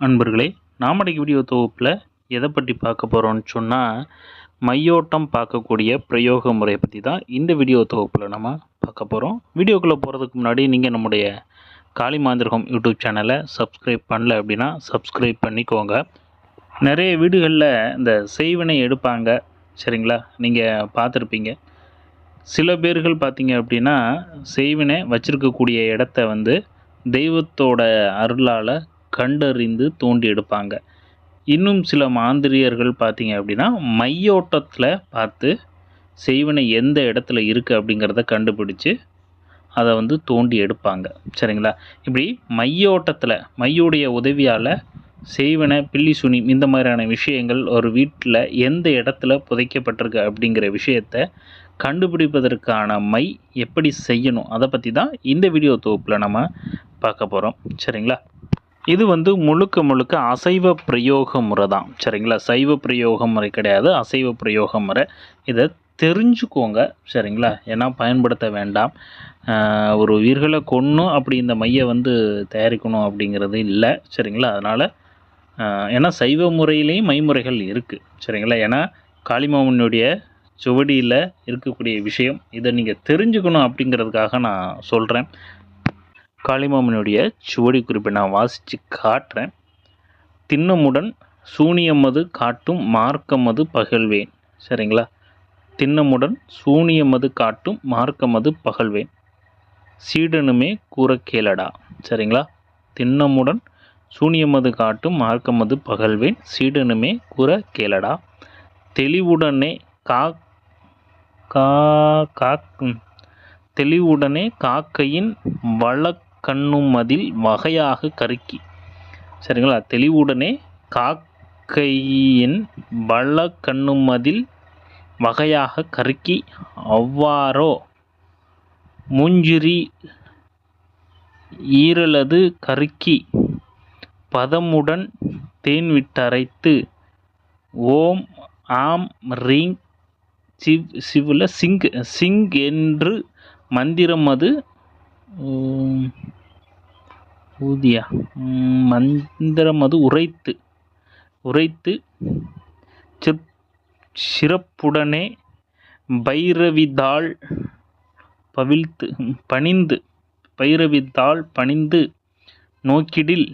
அன்பர்களே நாமடைக்கு வீடியோ தொகுப்பில் எதை பற்றி பார்க்க போகிறோம்னு சொன்னால் மையோட்டம் பார்க்கக்கூடிய பிரயோக முறையை பற்றி தான் இந்த வீடியோ தொகுப்பில் நம்ம பார்க்க போகிறோம் வீடியோக்குள்ளே போகிறதுக்கு முன்னாடி நீங்கள் நம்முடைய காளி மாந்திரகம் யூடியூப் சேனலை சப்ஸ்கிரைப் பண்ணல அப்படின்னா சப்ஸ்கிரைப் பண்ணிக்கோங்க. நிறைய வீடுகளில் இந்த செய்வினை எடுப்பாங்க. சரிங்களா? நீங்கள் பார்த்துருப்பீங்க. சில பேர்கள் பார்த்தீங்க அப்படின்னா செய்வினை வச்சுருக்கக்கூடிய இடத்த வந்து தெய்வத்தோட அருளால் கண்டறிந்து தோண்டி எடுப்பாங்க இன்னும் சில மாந்திரியர்கள் பார்த்தீங்க அப்படின்னா மையோட்டத்தில் பார்த்து செய்வனை எந்த இடத்துல இருக்குது அப்படிங்கிறத கண்டுபிடிச்சு அதை வந்து தோண்டி எடுப்பாங்க சரிங்களா? இப்படி மையோட்டத்தில் மையுடைய உதவியால் செய்வன பில்லி சுனி இந்த மாதிரியான விஷயங்கள் ஒரு வீட்டில் எந்த இடத்துல புதைக்கப்பட்டிருக்கு அப்படிங்கிற விஷயத்தை கண்டுபிடிப்பதற்கான மை எப்படி செய்யணும்? அதை பற்றி தான் இந்த வீடியோ தொகுப்பில் நம்ம பார்க்க போகிறோம் சரிங்களா? இது வந்து முழுக்க முழுக்க அசைவ பிரயோக முறை தான். சரிங்களா? சைவ பிரயோக முறை கிடையாது. அசைவ பிரயோக முறை. இதை தெரிஞ்சுக்கோங்க. சரிங்களா? ஏன்னா பயன்படுத்த வேண்டாம். ஒரு உயிர்களை கொன்னும் அப்படி இந்த மையை வந்து தயாரிக்கணும் அப்படிங்கிறது இல்லை. சரிங்களா? அதனால் ஏன்னா சைவ முறையிலையும் மைமுறைகள் இருக்குது சரிங்களா? ஏன்னா காளிமாமனுடைய சுவடியில் இருக்கக்கூடிய விஷயம் இதை நீங்கள் தெரிஞ்சுக்கணும் அப்படிங்கிறதுக்காக நான் சொல்கிறேன் காளிமாமனுடைய சுவடி குறிப்பை நான் வாசித்து காட்டுறேன். திண்ணமுடன் சூனியமது காட்டும் மார்க்கமது பகழ்வேன் சரிங்களா? திண்ணமுடன் சூனியமது காட்டும் மார்க்கமது பகழ்வேன் சீடனுமே கூற கேளடா சரிங்களா? திண்ணமுடன் சூனியமது காட்டும் மார்க்கமது பகழ்வேன் சீடனுமே கூற கேளடா தெளிவுடனே கா கா கா தெளிவுடனே காக்கையின் கண்ணுமதில் வகையாக கருக்கி. சரிங்களா? தெளிவுடனே காக்கையின் பல கண்ணுமதில் வகையாக கருக்கி அவ்வாறோ மூஞ்சிரி ஈரலது கருக்கி பதமுடன் தேன் விட்டரைத்து ஓம் ஆம் ரீங் சிவ் சிவில் சிங் சிங் என்று மந்திரம் அது ஊதியா? மந்திரமது மந்திரம் அது உரைத்து. உரைத்து சிற் சிறப்புடனே பைரவிதாள் பவிழ்த்து பணிந்து பைரவித்தாள் பணிந்து நோக்கிடில்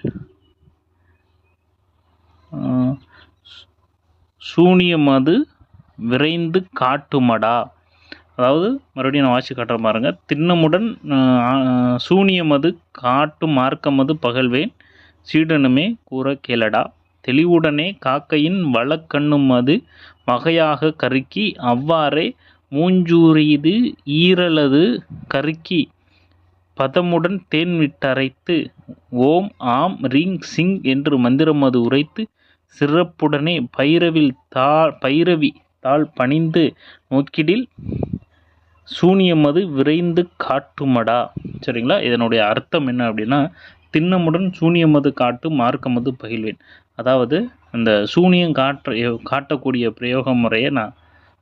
சூனியமது விரைந்து காட்டுமடா? அதாவது மறுபடியும் நான் வாசி காட்டுற பாருங்க. திண்ணமுடன் சூனியமது காட்டும் மார்க்கமது பகல்வேன் சீடனுமே கூற கேளடா. தெளிவுடனே காக்கையின் வழக்கண்ணும் அது வகையாக கருக்கி அவ்வாறே மூஞ்சூரிது ஈரலது கருக்கி பதமுடன் தேன் விட்டரைத்து ஓம் ஆம் ரீங் சிங் என்று மந்திரம் அது உரைத்து சிறப்புடனே பைரவில் தா பைரவி தாள் பணிந்து நோக்கிடில் சூனியமது விரைந்து காட்டுமடா. சரிங்களா? இதனுடைய அர்த்தம் என்ன அப்படின்னா திண்ணமுடன் சூனியமது காட்டு மார்க்கமது பகில்வேன் அதாவது இந்த சூனியம் காட்டு காட்டக்கூடிய பிரயோக முறையை நான்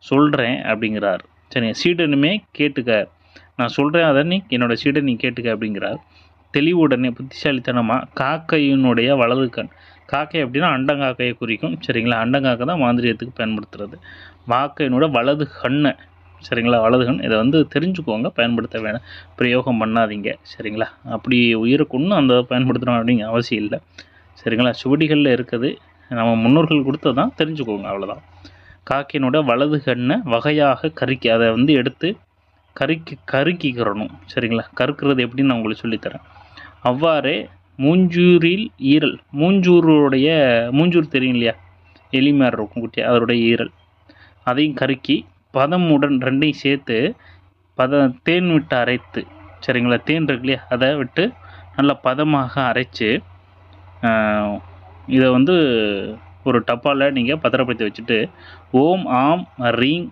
சொல்கிறேன் அப்படிங்கிறார். சரிங்க சீடனுமே கேட்டுக்க. நான் சொல்கிறேன் அதை நீ என்னோடய சீடன் நீ கேட்டுக்க அப்படிங்கிறார். தெளிவுடனே புத்திசாலித்தனமாக காக்கையினுடைய வலது கண். காக்கை அப்படின்னா அண்டங்காக்கையை குறிக்கும். சரிங்களா? அண்டங்காக்கை தான் மாந்திரியத்துக்கு பயன்படுத்துறது. வாக்கையினோட வலது கண்ணை சரிங்களா? வலது இதை வந்து தெரிஞ்சுக்கோங்க பயன்படுத்த வேணாம் பிரயோகம் பண்ணாதீங்க சரிங்களா? அப்படி உயிரை கொண்டு அந்த பயன்படுத்தணும் அப்படிங்கிற அவசியம் இல்லை சரிங்களா? சுவடிகளில் இருக்குது நம்ம முன்னோர்கள் கொடுத்தது தான் தெரிஞ்சுக்கோங்க அவ்வளோதான் காக்கினோட வலது கண்ணை வகையாக கருக்கி அதை வந்து எடுத்து கருக்கி கருக்கிக்கிறணும் சரிங்களா? கருக்கிறது எப்படின்னு நான் உங்களுக்கு சொல்லித்தரேன். அவ்வாறே மூஞ்சூரில் ஈரல் மூஞ்சூருடைய மூஞ்சூர் தெரியும் இல்லையா? எலிமார் இருக்கும் குட்டி அதனுடைய ஈரல். அதையும் கருக்கி பதம் உடன் ரெண்டையும் சேர்த்து பத தேன் விட்டு அரைத்து சரிங்களா? தேன் இருக்கு இல்லையா? அதை விட்டு நல்லா பதமாக அரைச்சி இதை வந்து ஒரு டப்பாவில் நீங்கள் பத்திரப்படுத்தி வச்சுட்டு ஓம் ஆம் ரீங்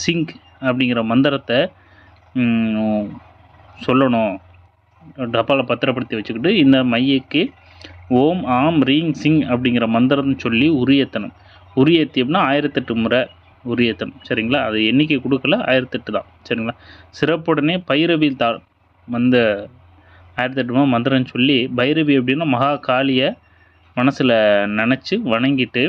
சிங் அப்படிங்கிற மந்திரத்தை சொல்லணும். டப்பாவில் பத்திரப்படுத்தி வச்சுக்கிட்டு இந்த மையக்கு ஓம் ஆம் ரீங் சிங் அப்படிங்கிற மந்திரம்னு சொல்லி உரியத்தனம். உரியத்தி அப்படின்னா ஆயிரத்தெட்டு முறை. உரியத்தனம் சரிங்களா? அது எண்ணிக்கை கொடுக்கல ஆயிரத்தெட்டு தான். சரிங்களா? சிறப்புடனே பைரவி தாள் வந்த ஆயிரத்தெட்டு மந்திரம் சொல்லி பைரவி அப்படின்னா மகா காளியை மனசில் நினச்சி வணங்கிட்டு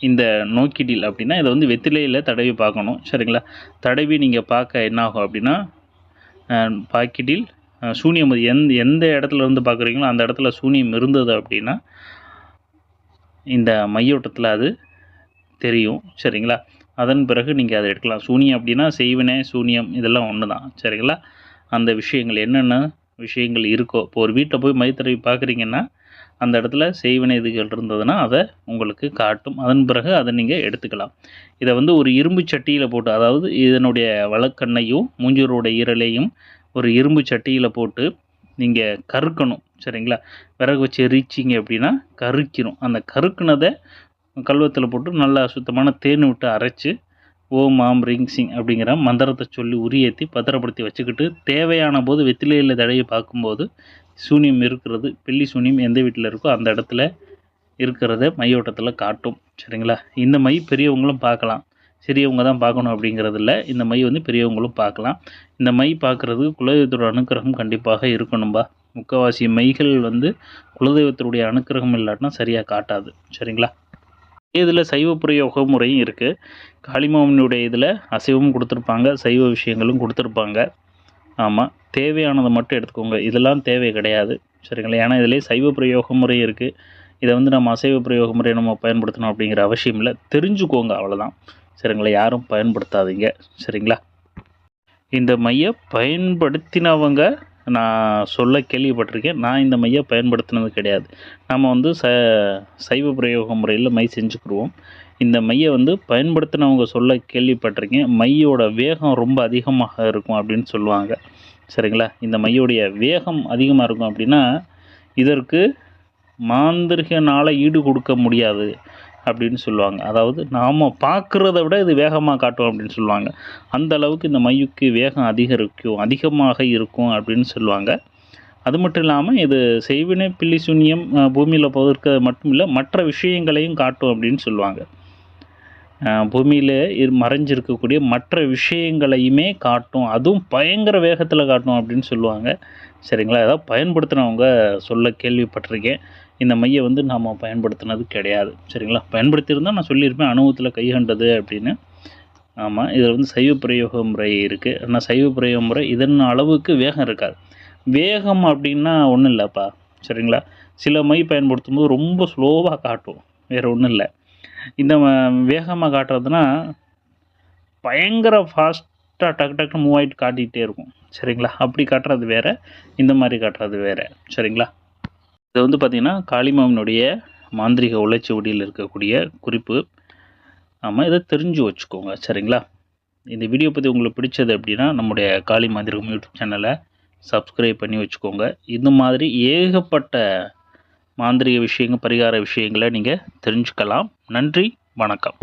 இந்த நோக்கிடில் அப்படின்னா இதை வந்து வெத்திலையில் தடவி பார்க்கணும். சரிங்களா? தடவி நீங்கள் பார்க்க என்ன ஆகும் அப்படின்னா பாக்கிடில் சூனியம் எந்த எந்த இடத்துல இருந்து பார்க்குறீங்களோ அந்த இடத்துல சூனியம் இருந்தது அப்படின்னா இந்த மையோட்டத்தில் அது தெரியும் சரிங்களா? அதன் பிறகு நீங்கள் அதை எடுக்கலாம். சூனியம் அப்படின்னா செய்வனே சூனியம் இதெல்லாம் ஒன்று தான் சரிங்களா? அந்த விஷயங்கள் என்னென்ன விஷயங்கள் இருக்கோ இப்போ ஒரு வீட்டை போய் மைத்தடவி பார்க்குறீங்கன்னா அந்த இடத்துல செய்வினை இதுகள் இருந்ததுன்னா அதை உங்களுக்கு காட்டும். அதன் பிறகு அதை நீங்கள் எடுத்துக்கலாம். இதை வந்து ஒரு இரும்பு சட்டியில் போட்டு அதாவது இதனுடைய வழக்கண்ணையும் மூஞ்சூரோட ஈரலையும் ஒரு இரும்பு சட்டியில் போட்டு நீங்கள் கறுக்கணும் சரிங்களா? விறகு வச்சு எரிச்சிங்க அப்படின்னா கருக்கிரும். அந்த கருக்குனதை கல்வத்தில் போட்டு நல்லா சுத்தமான தேன் விட்டு அரைச்சி ஓம் ஆம் ரிங் சிங் அப்படிங்கிற மந்திரத்தை சொல்லி உரியேற்றி பத்திரப்படுத்தி வச்சுக்கிட்டு தேவையான போது வெத்திலையில் தடையை பார்க்கும்போது சூனியம் இருக்கிறது பில்லி சூனியம் எந்த வீட்டில் இருக்கோ அந்த இடத்துல இருக்கிறத மையோட்டத்தில் காட்டும். சரிங்களா? இந்த மை பெரியவங்களும் பார்க்கலாம். சிறியவங்க தான் பார்க்கணும் அப்படிங்கிறதில்ல இந்த மை வந்து பெரியவங்களும் பார்க்கலாம். இந்த மை பார்க்குறது குலதெய்வத்தோட அனுக்கிரகம் கண்டிப்பாக இருக்கணும்பா. முக்கவாசி மைகள் வந்து குலதெய்வத்தினுடைய அனுக்கிரகம் இல்லாட்டினா சரியாக காட்டாது. சரிங்களா? இதில் சைவ பிரயோக முறையும் இருக்குது காளிமாமனுடைய இதில் அசைவமும் கொடுத்துருப்பாங்க சைவ விஷயங்களும் கொடுத்துருப்பாங்க. ஆமாம் தேவையானதை மட்டும் எடுத்துக்கோங்க. இதெல்லாம் தேவை கிடையாது சரிங்களா? ஏன்னா இதிலே சைவ பிரயோக முறை இருக்குது இதை வந்து நம்ம அசைவ பிரயோக முறையை நம்ம பயன்படுத்தணும் அப்படிங்கிற அவசியம் இல்லை. தெரிஞ்சுக்கோங்க அவ்வளோதான் சரிங்களா? யாரும் பயன்படுத்தாதீங்க சரிங்களா? இந்த மையை பயன்படுத்தினவங்க நான் சொல்ல கேள்விப்பட்டிருக்கேன். நான் இந்த மையை பயன்படுத்தினது கிடையாது. நம்ம வந்து ச சைவ பிரயோக முறையில் மை செஞ்சுக்கிடுவோம். இந்த மையை வந்து பயன்படுத்தினவங்க சொல்ல கேள்விப்பட்டிருக்கேன். மையோட வேகம் ரொம்ப அதிகமாக இருக்கும் அப்படின்னு சொல்லுவாங்க. சரிங்களா? இந்த மையோடைய வேகம் அதிகமாக இருக்கும் அப்படின்னா இதற்கு மாந்திரிகனால் ஈடு கொடுக்க முடியாது. அப்படின்னு சொல்லுவாங்க. அதாவது நாம் பார்க்குறத விட இது வேகமாக காட்டும் அப்படின்னு சொல்லுவாங்க. அந்த அளவுக்கு இந்த மையுக்கு வேகம் அதிகரிக்கும் அதிகமாக இருக்கும் அப்படின்னு சொல்லுவாங்க. அது மட்டும் இல்லாமல் இது செய்வினை பில்லி சூன்யம் பூமியில் போதிருக்க மட்டும் இல்லை மற்ற விஷயங்களையும் காட்டும் அப்படின்னு சொல்லுவாங்க. பூமியில் மறைஞ்சிருக்கக்கூடிய மற்ற விஷயங்களையுமே காட்டும். அதுவும் பயங்கர வேகத்தில் காட்டும் அப்படின்னு சொல்லுவாங்க. சரிங்களா? ஏதாவது பயன்படுத்தினவங்க சொல்ல கேள்விப்பட்டிருக்கேன். இந்த மையை வந்து நாம் பயன்படுத்தினது கிடையாது. சரிங்களா? பயன்படுத்தியிருந்தால் நான் சொல்லியிருப்பேன் அனுபவத்தில் கைகண்டது அப்படின்னு. ஆமாம் இதில் வந்து சைவ பிரயோக முறை இருக்குது ஆனால் சைவ பிரயோக முறை இதன் அளவுக்கு வேகம் இருக்காது. வேகம் அப்படின்னா ஒன்றும் இல்லைப்பா. சரிங்களா? சில மை பயன்படுத்தும் போது ரொம்ப ஸ்லோவாக காட்டும். வேறு ஒன்றும் இல்லை. இந்த வேகமாக காட்டுறதுனா பயங்கர ஃபாஸ்ட்டாக டக்கு டக்குன்னு மூவ் ஆகிட்டு காட்டிகிட்டே இருக்கும். சரிங்களா? அப்படி காட்டுறது வேறு இந்த மாதிரி காட்டுறது வேறு. சரிங்களா? இது வந்து பார்த்திங்கன்னா காளிமாமனுடைய மாந்திரிக உழைச்சுவடியில் இருக்கக்கூடிய குறிப்பு. ஆமாம் இதை தெரிஞ்சு வச்சுக்கோங்க. சரிங்களா? இந்த வீடியோ பற்றி உங்களுக்கு பிடிச்சது அப்படின்னா நம்முடைய காளி மாந்திரிகம் யூடியூப் சேனலை சப்ஸ்கிரைப் பண்ணி வச்சுக்கோங்க. இந்த மாதிரி ஏகப்பட்ட மாந்திரிக விஷயங்கள் பரிகார விஷயங்களை நீங்கள் தெரிஞ்சுக்கலாம். நன்றி வணக்கம்.